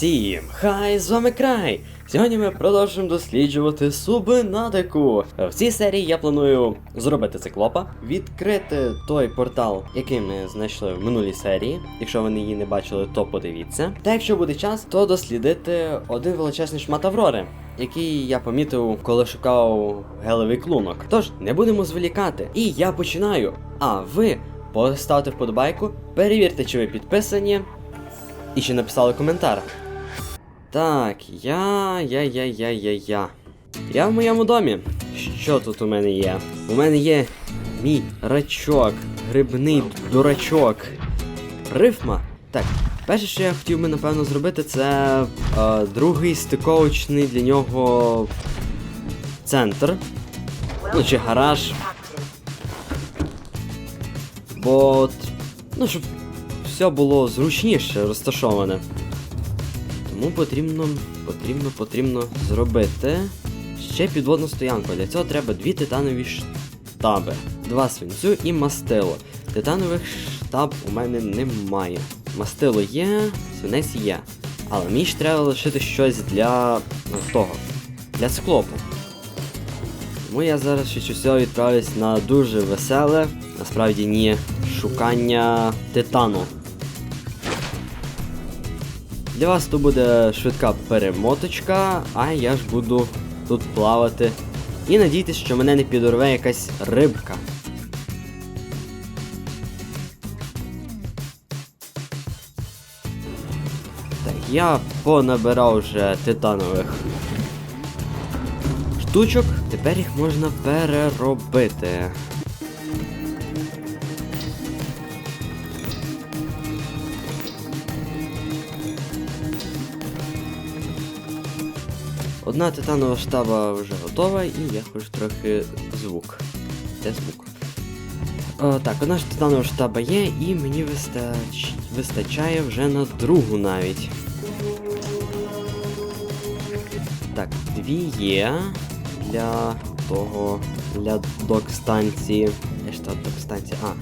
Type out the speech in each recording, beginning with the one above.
Всім хай з вами край! Сьогодні ми продовжуємо досліджувати субнатику. В цій серії я планую зробити циклопа, відкрити той портал, який ми знайшли в минулій серії. Якщо ви її не бачили, то подивіться. Та якщо буде час, то дослідити один величезний шмат Аврори, який я помітив, коли шукав гелевий клунок. Тож не будемо зволікати. І я починаю. А ви поставте вподобайку, перевірте, чи ви підписані. І чи написали коментар. Так, я. я, я, я, я, я. Я в моєму домі. Що тут у мене є? У мене є мій рачок, грибний дурачок. Рифма. Так, перше, що я хотів би, напевно, зробити, це е, другий стиковочний для нього центр. Ну, чи гараж. Бо. Ну, щоб все було зручніше розташоване. Тому потрібно, потрібно, потрібно зробити ще підводну стоянку. Для цього треба дві титанові штаби, два свинцю і мастило. Титанових штаб у мене немає. Мастило є, свинець є. Але мені ж треба лишити щось для того, для циклопу. Тому я зараз швидше всього відправлюсь на дуже веселе, насправді ні, шукання титану. Для вас то буде швидка перемоточка, а я ж буду тут плавати. І надійтесь, що мене не підорве якась рибка. Так, я понабирав вже титанових штучок, тепер їх можна переробити. Одна титанова штаба вже готова, і я хочу трохи звук. Де звук? О, так, одна ж титанова штаба є, і мені вистач... вистачає вже на другу навіть. Так, дві є для того. Для док-станції. Та док-станція? А.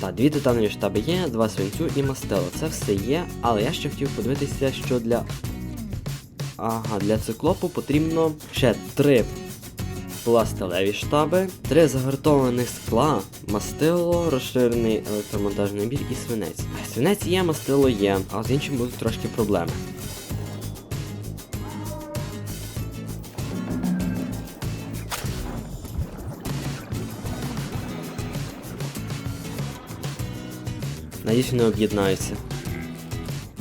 Так, дві титанові штаби є, два свинцю і мастело. Це все є, але я ще хотів подивитися, що для Ага, для циклопу потрібно ще три пластилеві штаби, три загартованих скла, мастило, розширений електромонтажний набір і свинець. Свинець є, мастило є, а з іншим будуть трошки проблеми. Надіюсь, вони об'єднаються.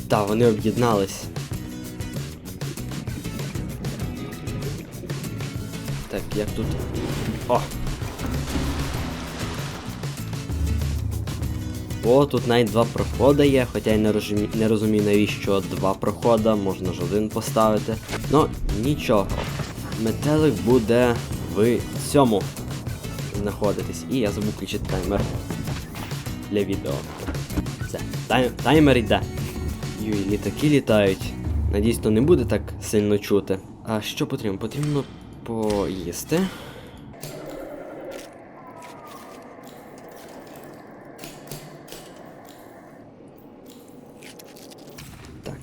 Так, вони об'єднались. Як тут. О! О, тут навіть два проходи є, хоча я не розумію, не розумію навіщо два проходи, можна ж один поставити. Ну, нічого. Метелик буде в цьому знаходитись. І я забув включити таймер для відео. Все, тайм, таймер йде. Юй, літаки літають. Надіюсь, то не буде так сильно чути. А що потрібно? Потрібно поїсти. Так.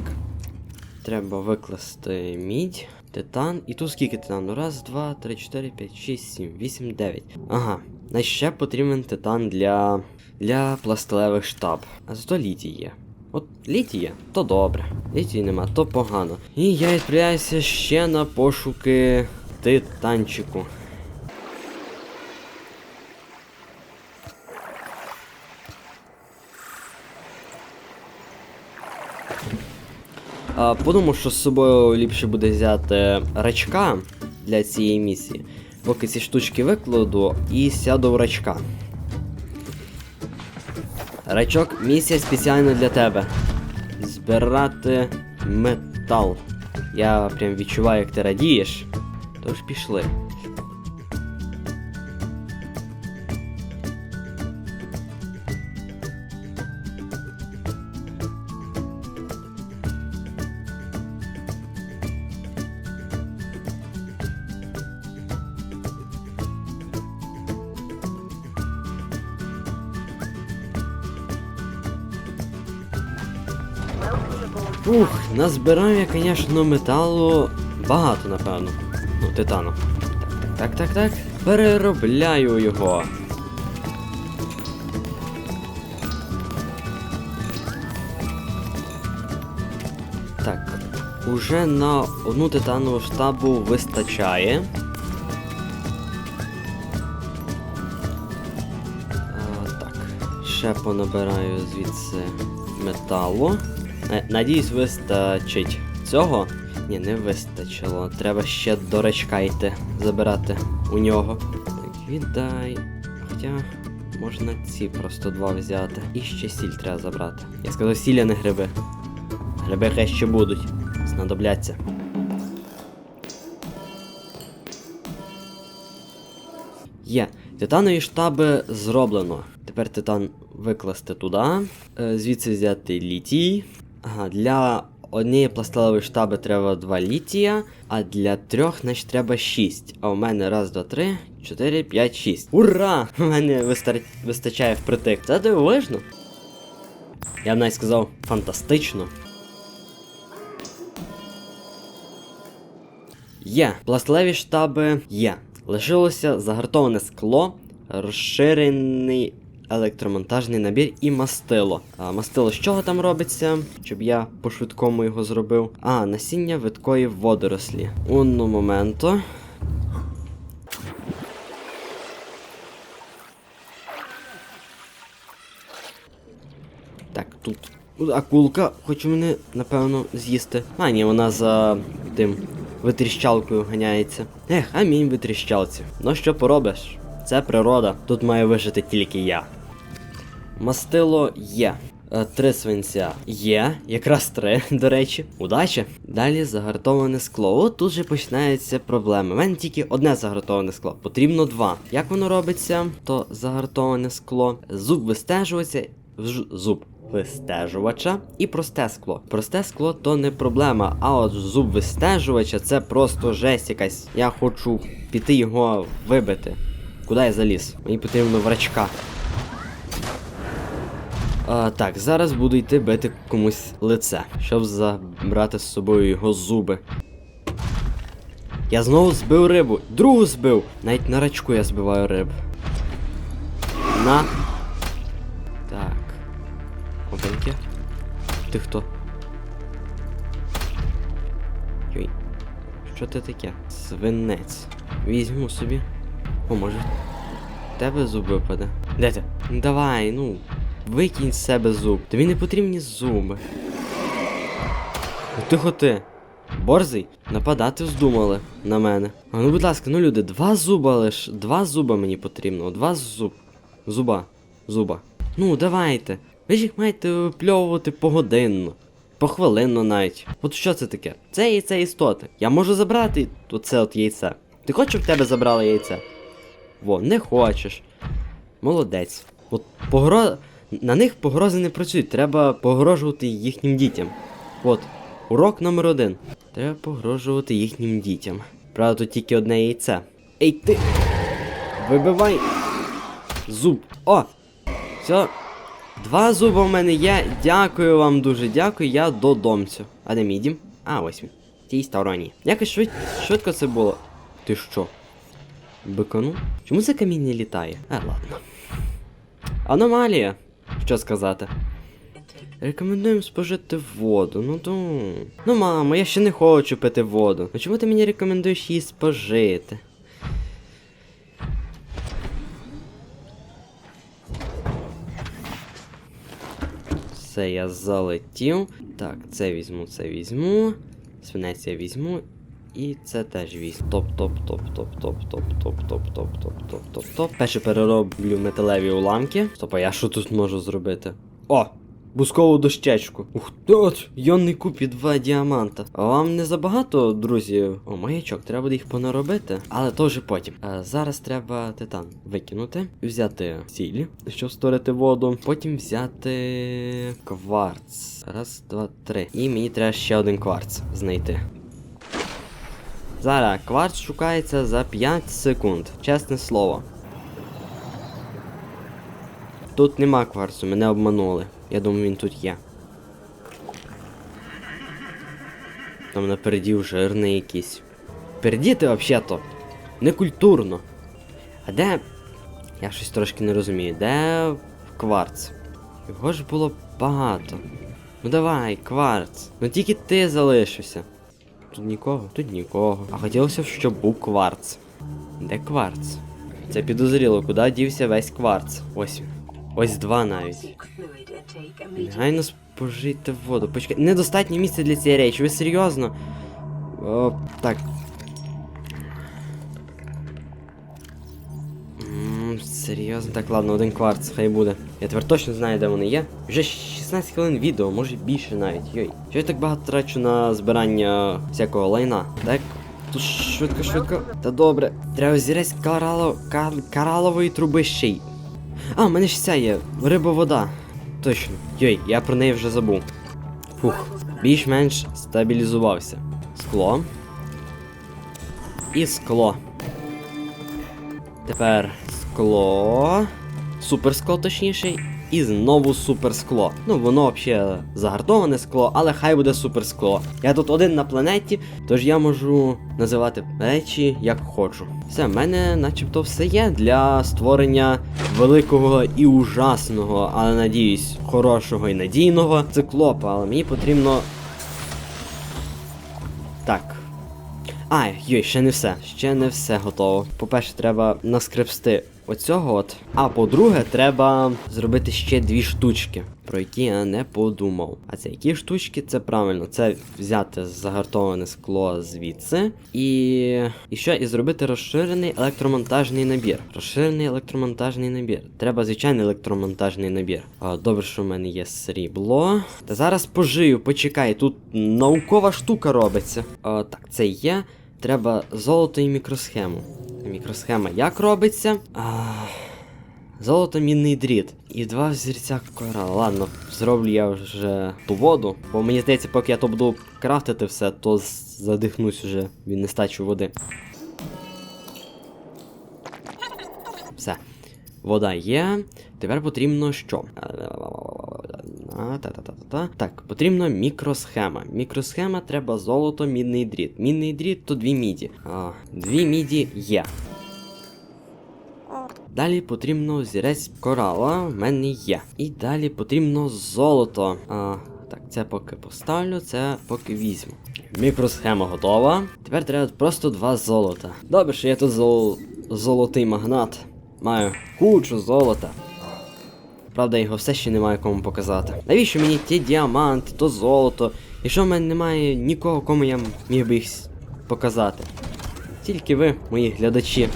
Треба викласти мідь, титан. І тут скільки титану? Раз, два, три, чотири, п'ять, шість, сім, вісім, дев'ять. Ага. Значить ще потрібен титан для. для пластилевих штаб. А зато літій є. От літій є, то добре. Літій нема, то погано. І я відправляюся ще на пошуки титанчику. А, Подумав, що з собою ліпше буде взяти рачка для цієї місії. Поки ці штучки викладу і сяду в рачка. Рачок, місія спеціально для тебе. Збирати метал. Я прям відчуваю, як ти радієш. Тож пішли. Ух, назбираю я, звісно, металу багато, напевно. Ну, титану. Так, так, так. Переробляю його. Так, уже на одну титанову штабу вистачає. А, так, ще понабираю звідси металу. Е, Надіюсь, вистачить цього. Ні, не вистачило. Треба ще до речка йти забирати у нього. Так, віддай. Хоча можна ці просто два взяти. І ще сіль треба забрати. Я сказав сіль, а не гриби. Гриби хай ще будуть. Знадобляться. Є. Титанові штаби зроблено. Тепер титан викласти туди. Е, Звідси взяти літій. Ага, для однієї пластилової штаби треба 2 літія, а для трьох, значить, треба 6. А у мене раз, два, три, чотири, п'ять, шість. Ура! У мене вистар... вистачає впритик. Це дивовижно. Я б навіть сказав фантастично. Є. Пластилеві штаби є. Лишилося загартоване скло, розширений електромонтажний набір і мастило. А мастило з чого там робиться? Щоб я по-швидкому його зробив. А, насіння видкої водорослі. Унно моменто. Так, тут акулка хоче мене, напевно, з'їсти. А, ні, вона за тим витріщалкою ганяється. Ех, амінь витріщалці. Ну що поробиш? Це природа. Тут має вижити тільки я. Мастило є. Е, Три свинця є, якраз три, до речі. Удачі. Далі загартоване скло. От тут же починаються проблеми. У мене тільки одне загартоване скло, потрібно два. Як воно робиться, то загартоване скло. Зуб вистежується. Зуб вистежувача і просте скло. Просте скло то не проблема, а от зуб вистежувача це просто жесть якась. Я хочу піти його вибити. Куди я заліз? Мені потрібно врачка. А, так, зараз буду йти бити комусь лице, щоб забрати з собою його зуби. Я знову збив рибу, другу збив. Навіть на рачку я збиваю риб. На. Так. Опеньки. Ти хто? Йой. Що це таке? Свинець. Візьму собі. О, може. Тебе зуб випаде. Де ти? Ну, Давай, ну. Викинь з себе зуб. Тобі не потрібні зуби. Ну, Тихо ти. Борзий, нападати вздумали на мене. А ну, будь ласка, ну люди, два зуба лиш. Два зуба мені потрібно. Два зуб. Зуба. Зуба. Ну, давайте. Ви ж їх маєте випльовувати погодинно. Похвилинно навіть. От що це таке? Це яйце істоти. Я можу забрати оце от яйце. Ти хочеш, щоб тебе забрали яйце? Во, не хочеш. Молодець. От погро... На них погрози не працюють, треба погрожувати їхнім дітям. От, урок номер один. Треба погрожувати їхнім дітям. Правда, тут тільки одне яйце. Ей ти! Вибивай! Зуб. О! Все. Два зуба в мене є. Дякую вам дуже, дякую, я додомцю. А де мій дім? А, ось він. Тій стороні. Якось швид... швидко це було. Ти що? Бикану? Чому це камінь не літає? А, ладно. Аномалія. Що сказати? Рекомендуємо спожити воду. Ну то. Ну, мамо, я ще не хочу пити воду. А чому ти мені рекомендуєш її спожити? Все, я залетів. Так, це візьму, це візьму. Свинець я візьму. І це теж візьму. Топ, топ, топ, топ, топ, топ, топ, топ, топ, топ, топ, топ, топ. Перше перероблю металеві уламки. Стоп, я що тут можу зробити? О! Бускову дощечку. Ух ти, от, йонний куб два діаманта. А вам не забагато, друзі? О, маячок, треба буде їх понаробити, але то вже потім. А, зараз треба титан викинути, взяти сіль, щоб створити воду. Потім взяти кварц. Раз, два, три. І мені треба ще один кварц знайти. Зараз кварц шукається за 5 секунд. Чесне слово. Тут нема кварцу, мене обманули. Я думаю, він тут є. Там напереді жирний якийсь. Пердіти взагалі-то. Некультурно. А де. Я щось трошки не розумію. Де кварц? Його ж було багато. Ну давай, кварц. Ну тільки ти залишився. Тут нікого, тут нікого. А хотілося б, щоб був кварц. Де кварц? Це підозріло, куди дівся весь кварц. Ось. Ось два навіть. Негайно спожити воду. Почекай. Недостатнє місця для цієї речі, ви серйозно? О, так. Серйозно, так, ладно, один кварц, хай буде. Я тепер точно знаю, де вони є. Вже 16 хвилин відео, може більше навіть. Йой. Що я так багато трачу на збирання всякого лайна? Так. Тут швидко, швидко. Та добре. Треба зірець карало... кар... каралової труби ще й. А, в мене ж ця є. Риба-вода. Точно. Йой, я про неї вже забув. Фух. Більш-менш стабілізувався. Скло. І скло. Тепер скло. Суперскло, точніше. І знову суперскло. Ну, воно взагалі загартоване скло, але хай буде суперскло. Я тут один на планеті, тож я можу називати речі як хочу. Все, в мене начебто все є для створення великого і ужасного, але надіюсь, хорошого і надійного циклопа. Але мені потрібно. Так. А, йой, ще не все. Ще не все готово. По-перше, треба наскрепсти оцього от. А по-друге, треба зробити ще дві штучки, про які я не подумав. А це які штучки? Це правильно, це взяти загартоване скло звідси. І. І що? І зробити розширений електромонтажний набір. Розширений електромонтажний набір. Треба звичайний електромонтажний набір. А, добре, що в мене є срібло. Та зараз пожию, почекай, тут наукова штука робиться. А, так, це є. Треба золото і мікросхему. Мікросхема як робиться? А, золото мінний дріт. І два взірця корала. Ладно, зроблю я вже ту воду. Бо мені здається, поки я то буду крафтити все, то задихнусь уже від нестачі води. Все. Вода є. Тепер потрібно що? Та-та-та-та-та. Так, потрібно мікросхема. Мікросхема треба золото, мідний дріт. Мідний дріт то дві міді. А, дві міді є. Далі потрібно зірець корала, в мене є. І далі потрібно золото. А, так, це поки поставлю, це поки візьму. Мікросхема готова. Тепер треба просто два золота. Добре, що я тут зол... золотий магнат. Маю кучу золота. Правда, його все ще немає кому показати. Навіщо мені ті діаманти, то золото, якщо в мене немає нікого, кому я міг би їх показати. Тільки ви, мої глядачі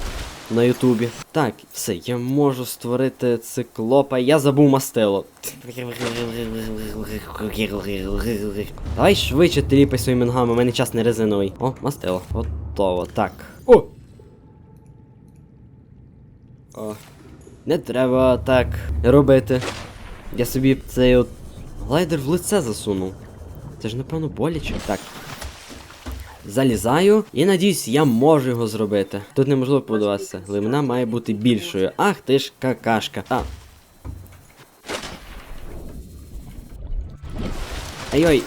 на Ютубі. Так, все, я можу створити циклопа. Я забув мастило. Давай швидше тріпай своїми ногами, у мене час не резиновий. О, мастило. Готово. Так. О! О. Не треба так робити. Я собі цей от глайдер в лице засунув. Це ж напевно боляче. Так. Залізаю і надіюсь, я можу його зробити. Тут неможливо побудуватися. Глибина має бути більшою. Ах ти ж какашка. А. Ай-ой.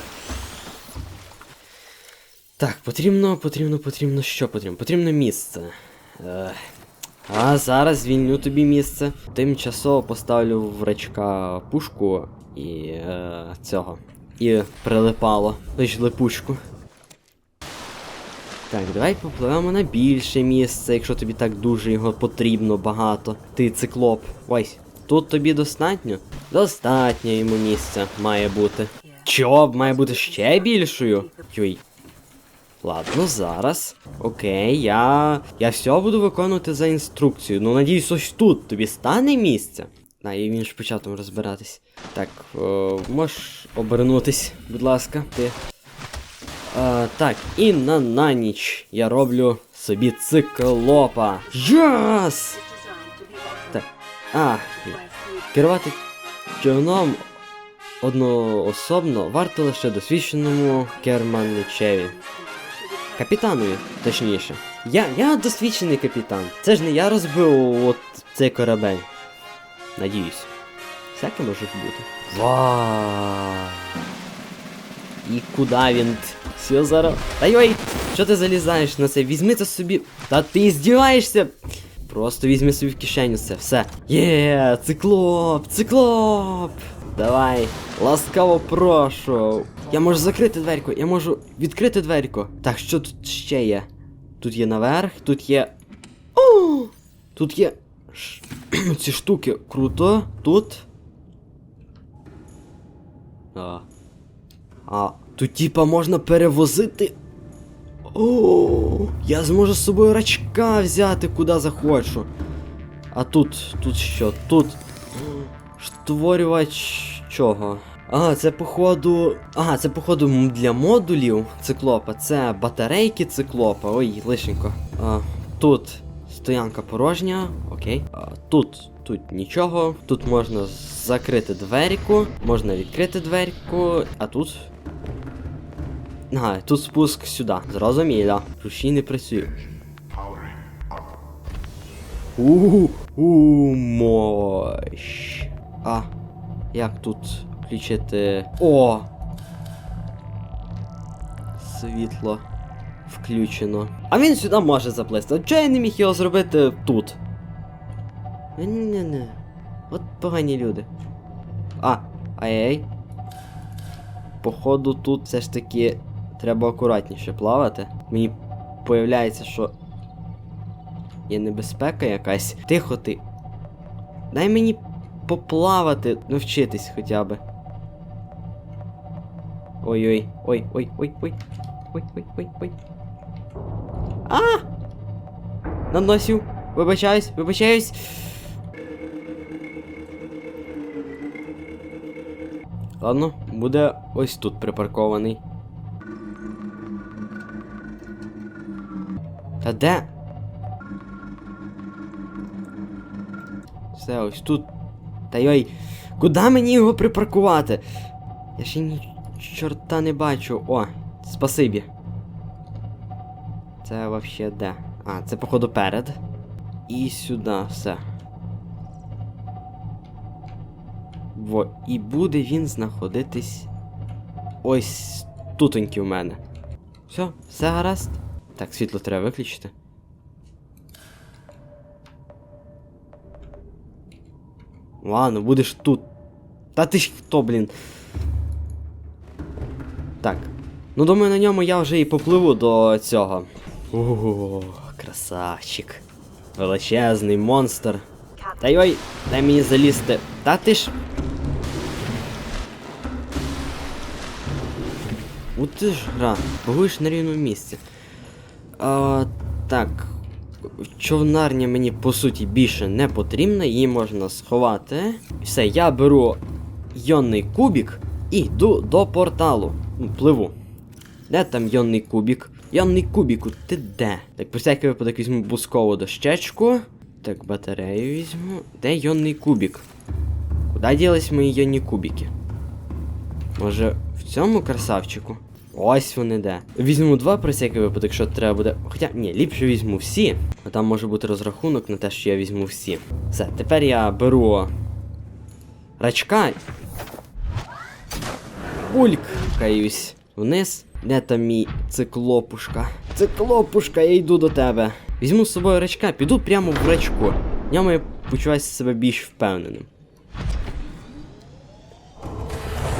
Так, потрібно, потрібно, потрібно що потрібно? Потрібно місце. Ех. А зараз звільню тобі місце. Тимчасово поставлю в рачка пушку і е, цього. І прилипало. Лиш липучку. Так, давай попливемо на більше місце, якщо тобі так дуже його потрібно багато. Ти циклоп. Ось. Тут тобі достатньо? Достатньо йому місця має бути. Чо, має бути ще більшою? Йой. Ладно, зараз. Окей, я. Я все буду виконувати за інструкцією. Ну, надіюсь, ось тут тобі стане місце. А, і він ж почав розбиратись. Так, о, можеш обернутись, будь ласка, ти. А, так, і на на ніч я роблю собі циклопа. Яс! Так. А, керувати човном одноособно варто лише досвідченому керманичеві. Капітанові, точніше. Я, я досвідчений капітан. Це ж не я розбив от цей корабель. Надіюсь. Всяке може бути. Вау! І куди він? Все зараз. Та йой! Що ти залізаєш на це? Візьми це собі. Та ти здіваєшся! Просто візьми собі в кишеню це, все. Є, циклоп, циклоп! Давай, ласкаво прошу. Я можу закрити дверку, я можу відкрити дверку. Так, що тут ще є? Тут є наверх, тут є. О! Тут є. Ці штуки круто. Тут. А. А, тут типа можна перевозити. О, я зможу з собою рачка взяти куди захочу. А тут, тут що? Тут. Створювач чого? Ага, це походу. Ага, це походу для модулів циклопа. Це батарейки циклопа. Ой, лишенько. А, тут стоянка порожня, окей. А, тут. Тут нічого. Тут можна закрити дверку, можна відкрити дверку, а тут. Ага, тут спуск сюди. Зрозуміло. Рушій не працює. У, у, мощ. А, як тут включити. О! Світло включено. А він сюди може заплисти. Чого я не міг його зробити тут? Не-не-не. От погані люди. А, ай-ай. Походу, тут все ж таки треба акуратніше плавати. Мені появляється, що є небезпека якась. Тихо ти. Дай мені поплавати, навчитись хоча би. Ой-ой, ой, ой, ой, ой. Ой, ой, ой, ой. А! Наносів. Вибачаюсь, вибачаюсь. Ладно, буде ось тут припаркований. Та де? Все, ось тут. Та йой, куди мені його припаркувати? Я ще ні чорта не бачу. О, спасибі. Це вообще де? А, це походу перед. І сюди, все. Во, і буде він знаходитись ось тутоньки в мене. Все, все гаразд. Так, світло треба виключити. Ладно, будеш тут. Та ти ж хто, блін? Так. Ну, думаю, на ньому я вже і попливу до цього. О, красавчик. Величезний монстр. Та йой, дай мені залізти. Та ти ж. У ти ж гра, богуєш на рівному місці. А, так. Човнарня мені по суті більше не потрібна, її можна сховати. Все, я беру йонний кубік і йду до порталу. Ну. Де там йонний кубік? Йонний кубіку, ти де? Так, по всякий випадок візьму бускову дощечку. Так, батарею візьму. Де йонний кубік? Куди ділись мої йонні кубіки? Може, в цьому красавчику? Ось вони де. Візьму два про всякий випадок, якщо треба буде. Хоча ні, ліпше візьму всі. А там може бути розрахунок на те, що я візьму всі. Все, тепер я беру рачка. Ульк, каюсь. Вниз. Де там мій циклопушка? Циклопушка, я йду до тебе. Візьму з собою рачка, піду прямо в рачку. В ньому я почуваюся себе більш впевненим.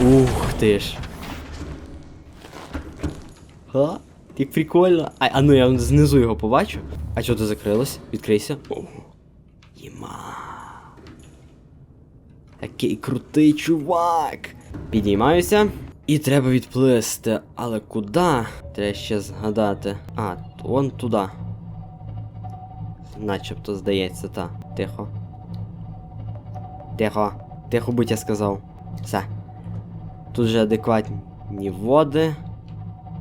Ух ти ж. Ха? Як прикольно. А, а ну я знизу його побачу. А що ти закрилось? Відкрийся. О, Єма. Який крутий чувак. Підіймаюся. І треба відплисти. Але куди? Треба ще згадати. А, вон туди. Начебто здається, та. Тихо. Тихо. Тихо, будь я сказав. Все. Тут же адекватні води.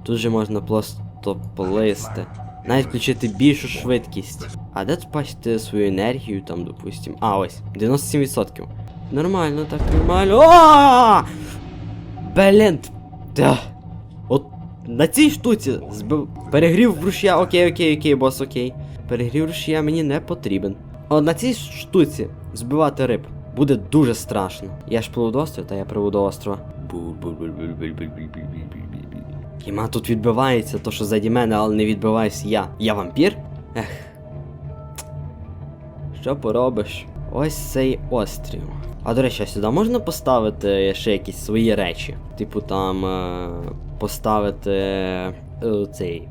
Тут же можна просто плисти. Навіть включити більшу швидкість. А де тут бачите свою енергію, там, допустим. А, ось, 97%. Нормально, так нормально. О! Блін. Та. От на цій штуці збив. Перегрів рушія, окей, окей, окей, бос, окей. Перегрів рушія мені не потрібен. От на цій штуці збивати риб буде дуже страшно. Я ж пливу до острова, та я пливу до острова. Кіма тут відбивається, то що заді мене, але не відбиваюсь я. Я вампір? Ех. Що поробиш? Ось цей острів. А до речі, а сюди можна поставити ще якісь свої речі? Типу там е, поставити е, цей.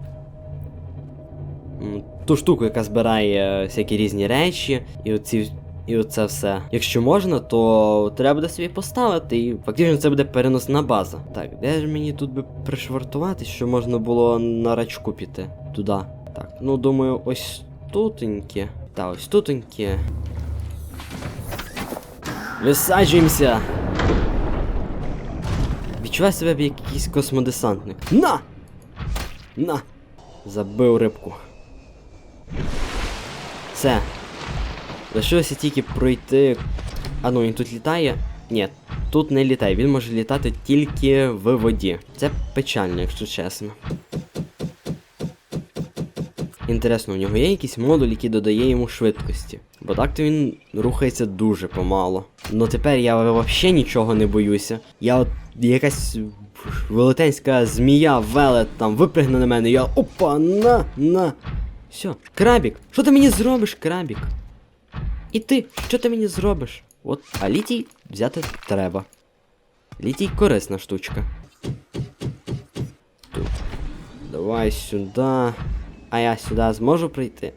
Ту штуку, яка збирає всякі різні речі, і оці. І оце все. Якщо можна, то треба буде собі поставити, і фактично це буде переносна база. Так, де ж мені тут би пришвартувати, що можна було на рачку піти? Туди. Так, ну думаю, ось тутеньке. Та ось тутеньке. Висаджуємося! Відчуваю себе як якийсь космодесантник. На! На! Забив рибку. Все. Лишилося тільки пройти. А ну він тут літає? Ні, тут не літає, він може літати тільки в воді. Це печально, якщо чесно. Інтересно, у нього є якийсь модуль, який додає йому швидкості. Бо так то він рухається дуже помало. Ну тепер я взагалі нічого не боюся. Я от якась велетенська змія велет там випригне на мене, я опа, на, на. Все, крабік, що ти мені зробиш, крабік? І ти, що ти мені зробиш? От, а літій взяти треба. Літій корисна штучка. Тут. Давай сюди. А я сюди зможу прийти.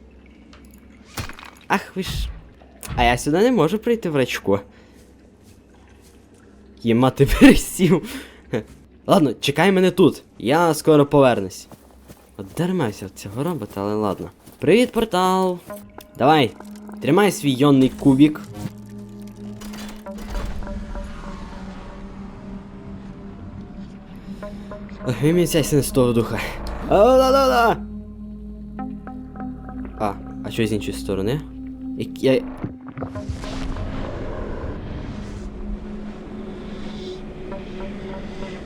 Ах ви ж. А я сюди не можу прийти в рачку. Єма ти пересів. Ладно, чекай мене тут. Я скоро повернусь. От дармався від цього робота, але ладно. Привіт, портал! Давай, тримай свій йонний кубік. Виміцяйся не з того духа. А-да-да-да! А, а що з іншої сторони? Як я.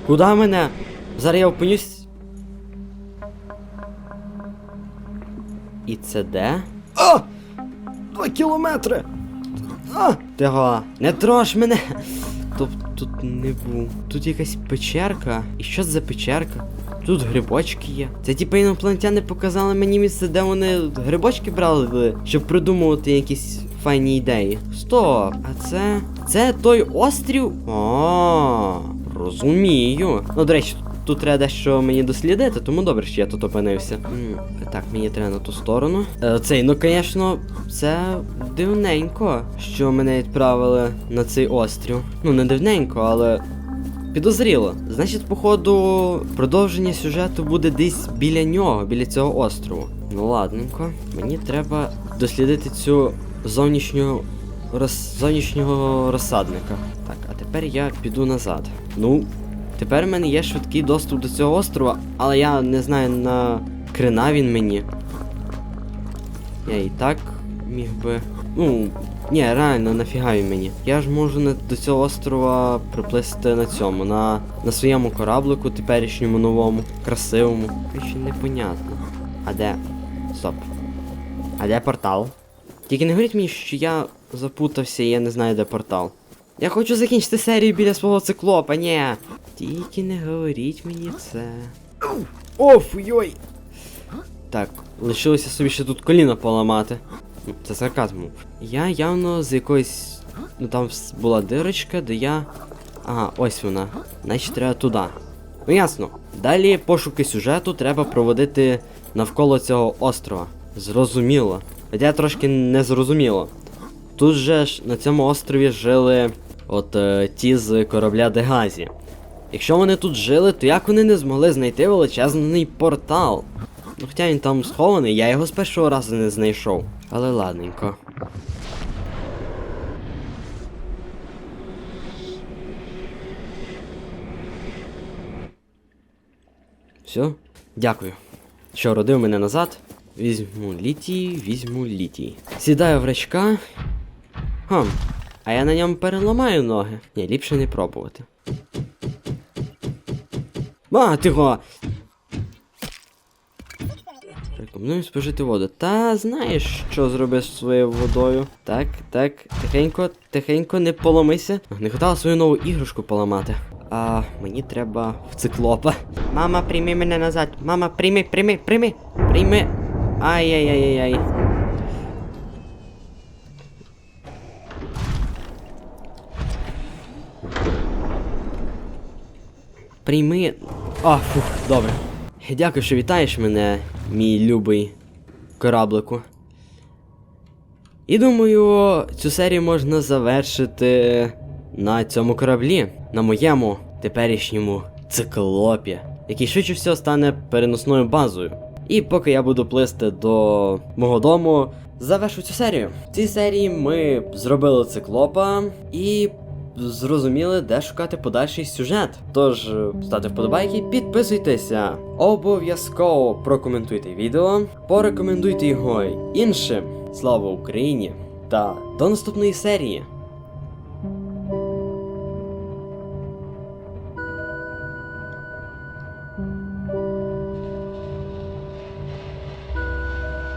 Куда мене? Зараз я опинюсь. І це де? А! Два кілометри! А! Того, не трош мене! Тобто тут не був. Тут якась печерка. І що це за печерка? Тут грибочки є. Це типу інопланетяни показали мені місце, де вони грибочки брали, щоб придумувати якісь файні ідеї. Стоп, а це. Це той острів? А, розумію. Ну, до речі, тут треба дещо мені дослідити, тому добре, що я тут опинився. Так, мені треба на ту сторону. Е, цей, ну, звісно, це дивненько, що мене відправили на цей острів. Ну, не дивненько, але Підозріло. Значить, походу, продовження сюжету буде десь біля нього, біля цього острову. Ну ладненько. Мені треба дослідити цю зовнішню роз... зовнішнього розсадника. Так, а тепер я піду назад. Ну, тепер в мене є швидкий доступ до цього острова, але я не знаю на крина він мені. Я і так міг би. Ну, ні, реально, нафіга він мені. Я ж можу на, до цього острова приплисти на цьому, на, на своєму кораблику, теперішньому новому, красивому. Ще непонятно. А де? Стоп. А де портал? Тільки не говоріть мені, що я запутався і я не знаю, де портал. Я хочу закінчити серію біля свого циклопа, ні. Тільки не говоріть мені це. Оф, йой! Так, лишилося собі ще тут коліно поламати. Це сарказм. Я явно з якоїсь. Ну там була дирочка, де я. Ага, ось вона. Значить треба туди. Ну ясно. Далі пошуки сюжету треба проводити навколо цього острова. Зрозуміло. Хоча трошки не зрозуміло. Тут же ж на цьому острові жили от е, ті з корабля Дегазі. Якщо вони тут жили, то як вони не змогли знайти величезний портал? Ну, хоча він там схований, я його з першого разу не знайшов. Але ладненько. Все, дякую. Що родив мене назад. Візьму літій, візьму літій. Сідаю в рачка. Хм, а я на ньому переламаю ноги. Ні, ліпше не пробувати. А, тихо! Рекомендую спожити воду. Та знаєш, що зробиш зі своєю водою. Так, так, тихенько, тихенько, не поломися. Не хотіла свою нову іграшку поламати. А мені треба в циклопа. Мама, прийми мене назад. Мама, прийми, прийми, прийми, прийми. Ай-яй-яй-яй. Прийми. А, фух, добре. Дякую, що вітаєш мене, мій любий кораблику. І думаю, цю серію можна завершити на цьому кораблі, на моєму теперішньому циклопі, який швидше всього стане переносною базою. І поки я буду плисти до мого дому, завершу цю серію. В цій серії ми зробили циклопа і зрозуміли, де шукати подальший сюжет. Тож е, ставте вподобайки, підписуйтеся, обов'язково прокоментуйте відео, порекомендуйте його іншим. Слава Україні! Та до наступної серії!